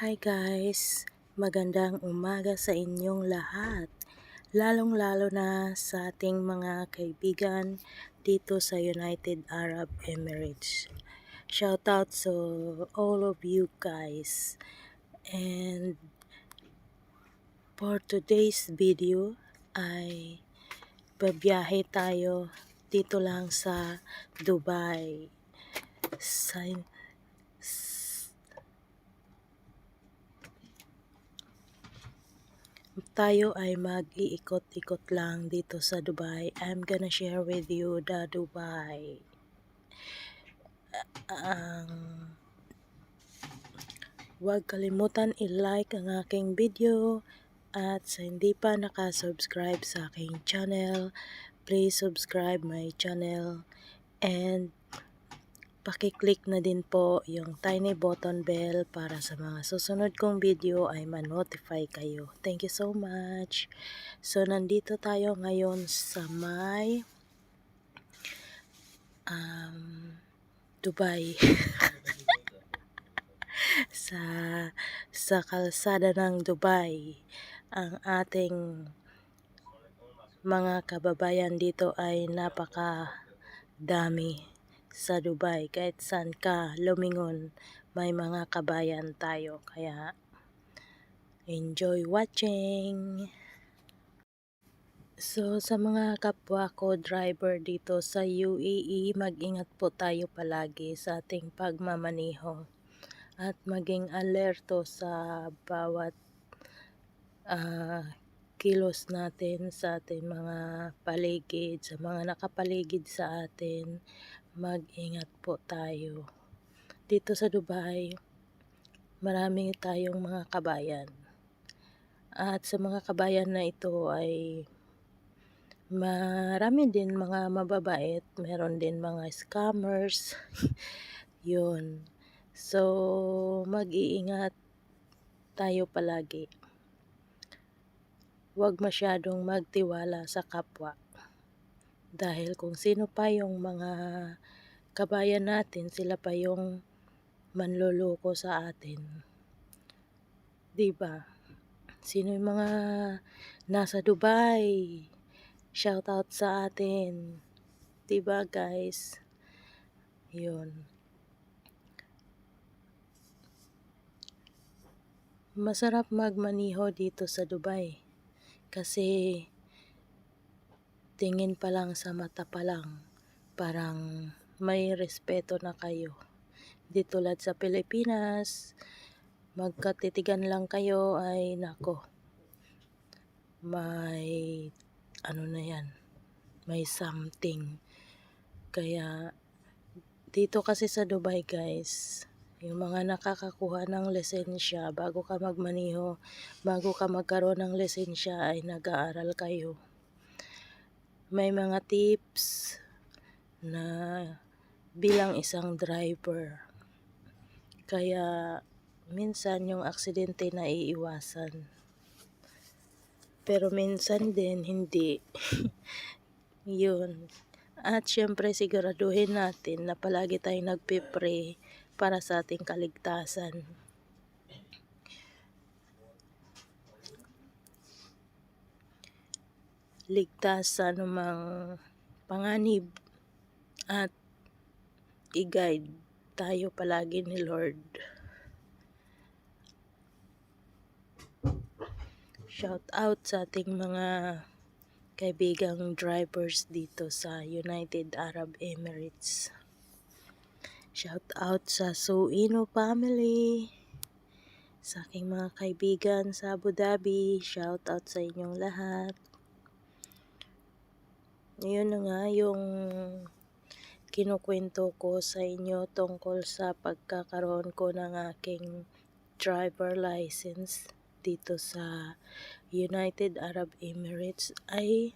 Hi guys, magandang umaga sa inyong lahat. Lalong-lalo na sa ating mga kaibigan dito sa United Arab Emirates. Shout out to all of you guys. And for today's video ay babiyahe tayo dito lang sa Dubai. Sa tayo ay mag-iikot-ikot lang dito sa Dubai. I'm gonna share with you the Dubai. Ang Huwag kalimutan i-like ang aking video at sa hindi pa nakasubscribe sa aking channel, please subscribe my channel and pakiclick na din po yung tiny button bell para sa mga susunod kong video ay ma-notify kayo. Thank you so much. So, nandito tayo ngayon sa may um, Dubai. sa sa kalsada ng Dubai ang ating mga kababayan dito ay napaka dami sa Dubai kahit saan ka lumingon may mga kabayan tayo. Kaya enjoy watching! So sa mga kapwa ko driver dito sa UAE mag-ingat po tayo palagi sa ating pagmamaniho at maging alerto sa bawat uh, kilos natin sa ating mga paligid, sa mga nakapaligid sa atin, mag-ingat po tayo. Dito sa Dubai, marami tayong mga kabayan. At sa mga kabayan na ito ay marami din mga mababait, meron din mga scammers. Yun. So, mag-iingat tayo palagi. Huwag masyadong magtiwala sa kapwa. Dahil kung sino pa yung mga kabayan natin, sila pa yung manloloko sa atin. 'Di ba? Sino yung mga nasa Dubai? Shout out sa atin. 'Di ba, guys? 'Yun. Masarap magmaniho dito sa Dubai kasi tingin pa lang sa mata pa lang parang may respeto na kayo. Di tulad sa Pilipinas, magkatitigan lang kayo ay nako. May ano na yan, may something. Kaya dito kasi sa Dubai guys, yung mga nakakakuha ng lisensya bago ka magmaniho, bago ka magkaroon ng lisensya ay nag-aaral kayo. May mga tips na bilang isang driver. Kaya minsan yung aksidente na iiwasan. Pero minsan din hindi. Yun. At syempre siguraduhin natin na palagi tayong nagpipray para sa ating kaligtasan. Ligtas sa anumang panganib at i-guide tayo palagi ni Lord. Shout out sa ating mga kaibigang drivers dito sa United Arab Emirates. Shout out sa Suino family. Sa aking mga kaibigan sa Abu Dhabi. Shout out sa inyong lahat. Yun nga yung kinukwento ko sa inyo tungkol sa pagkakaroon ko ng aking driver license dito sa United Arab Emirates ay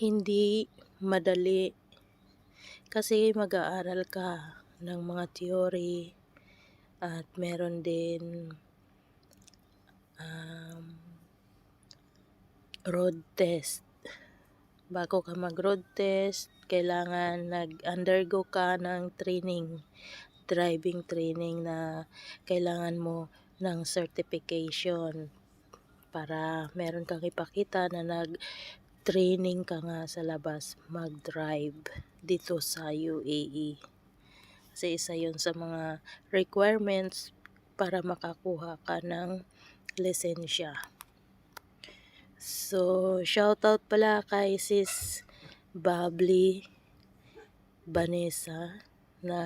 hindi madali kasi mag-aaral ka ng mga theory at meron din um, road test. Bago ka mag-road test, kailangan nag-undergo ka ng training driving training na kailangan mo ng certification para meron kang ipakita na nag-training ka nga sa labas mag-drive dito sa UAE. Kasi isa yun sa mga requirements para makakuha ka ng lisensya. So, shoutout pala kay sis Bubbly Vanessa na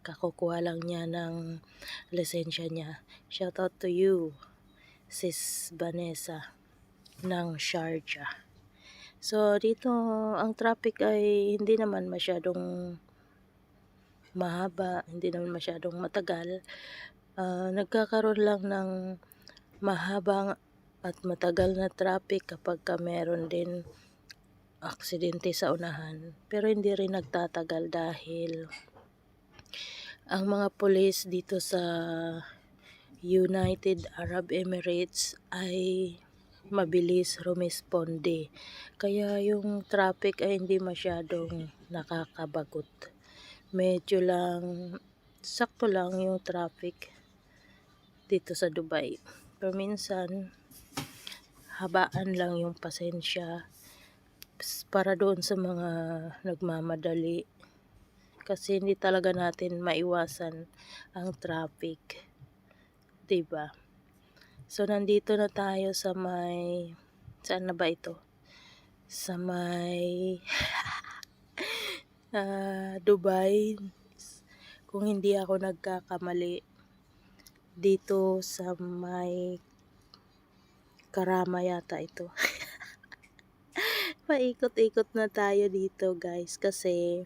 kakukuha lang niya ng lisensya niya. Shoutout to you, sis Vanessa ng Sharjah. So, dito ang traffic ay hindi naman masyadong mahaba, hindi naman masyadong matagal. Ah, nagkakaroon lang ng mahabang at matagal na traffic kapag ka meron din aksidente sa unahan. Pero hindi rin nagtatagal dahil ang mga pulis dito sa United Arab Emirates ay mabilis rumisponde. Kaya yung traffic ay hindi masyadong nakakabagot. Medyo lang, sakto lang yung traffic dito sa Dubai. Pero minsan, habaan lang yung pasensya para doon sa mga nagmamadali. Kasi hindi talaga natin maiwasan ang traffic. 'Di ba? So nandito na tayo sa may saan na ba ito? Sa may ah, Dubai. Kung hindi ako nagkakamali dito sa may Karama yata ito. Paikot-ikot na tayo dito guys kasi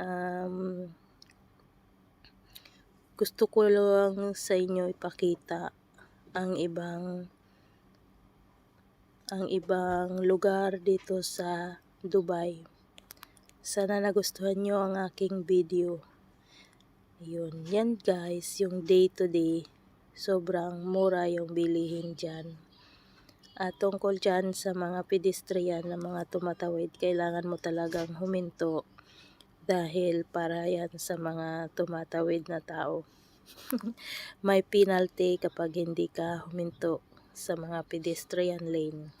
um, gusto ko lang sa inyo ipakita ang ibang ang ibang lugar dito sa Dubai. Sana nagustuhan nyo ang aking video. Yun, yan guys, yung day to day sobrang mura yung bilihin dyan. At tungkol dyan sa mga pedestrian na mga tumatawid, kailangan mo talagang huminto dahil para yan sa mga tumatawid na tao. May penalty kapag hindi ka huminto sa mga pedestrian lane.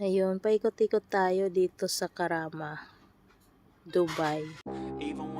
Ayun, paikot-ikot tayo dito sa Karama, Dubai. Even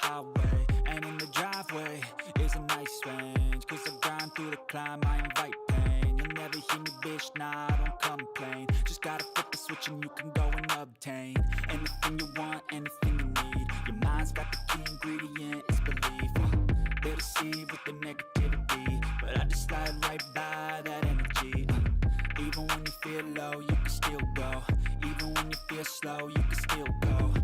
highway. And in the driveway is a nice range. Cause I grind through the climb, I invite pain. You'll never hear me, bitch, nah, I don't complain. Just gotta flip the switch and you can go and obtain anything you want, anything you need. Your mind's got the key ingredient, it's belief. Uh, they deceive with the negativity, but I just slide right by that energy. Uh, even when you feel low, you can still go. Even when you feel slow, you can still go.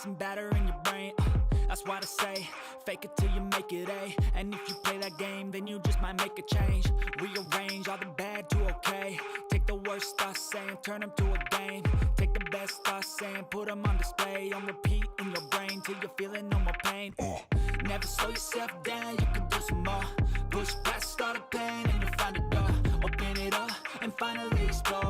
some batter in your brain. Uh, That's why I say, fake it till you make it A. And if you play that game, then you just might make a change. Rearrange all the bad to okay. Take the worst thoughts saying, turn them to a game. Take the best thoughts saying, put them on display. On repeat in your brain till you're feeling no more pain. Never slow yourself down, you can do some more. Push past all the pain and you'll find a door. Open it up and finally explore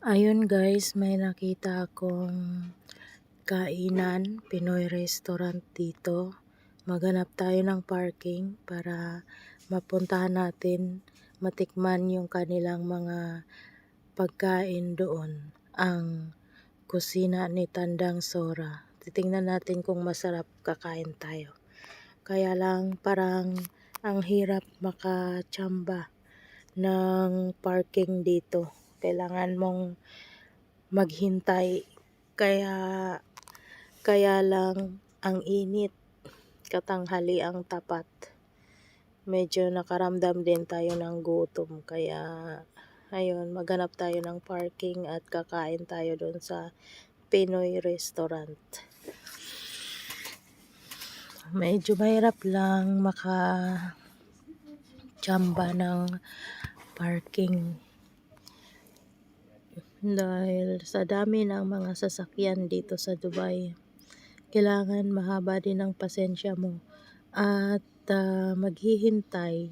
Ayun guys, may nakita akong kainan, Pinoy restaurant dito. Maghanap tayo ng parking para mapuntahan natin, matikman yung kanilang mga pagkain doon. Ang kusina ni Tandang Sora. Titingnan natin kung masarap kakain tayo. Kaya lang parang ang hirap makachamba ng parking dito. Kailangan mong maghintay. Kaya kaya lang ang init. Katanghali ang tapat. Medyo nakaramdam din tayo ng gutom. Kaya ayun, maghanap tayo ng parking at kakain tayo doon sa Pinoy restaurant. Medyo mahirap lang maka tsamba ng parking dahil sa dami ng mga sasakyan dito sa Dubai kailangan mahaba din ang pasensya mo at ah, maghihintay.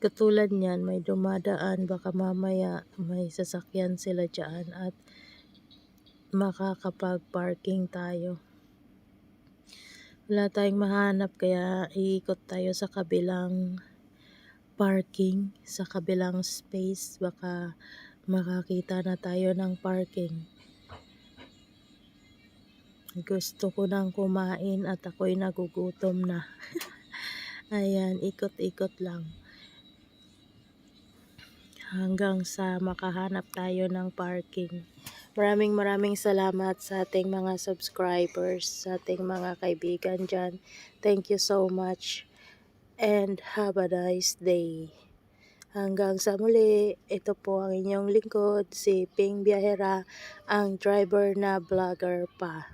Katulad niyan may dumadaan baka mamaya may sasakyan sila dyan at makakapag parking tayo. Wala tayong mahanap kaya iikot tayo sa kabilang parking sa kabilang space. Baka makakita na tayo ng parking. Gusto ko nang kumain at ako'y nagugutom na. Ayan ikot-ikot lang. Hanggang sa makahanap tayo ng parking. Maraming maraming salamat sa ating mga subscribers sa ating mga kaibigan dyan. Thank you so much and have a nice day Hanggang sa muli, ito po ang inyong lingkod, si Ping Biahera, ang driver na vlogger pa.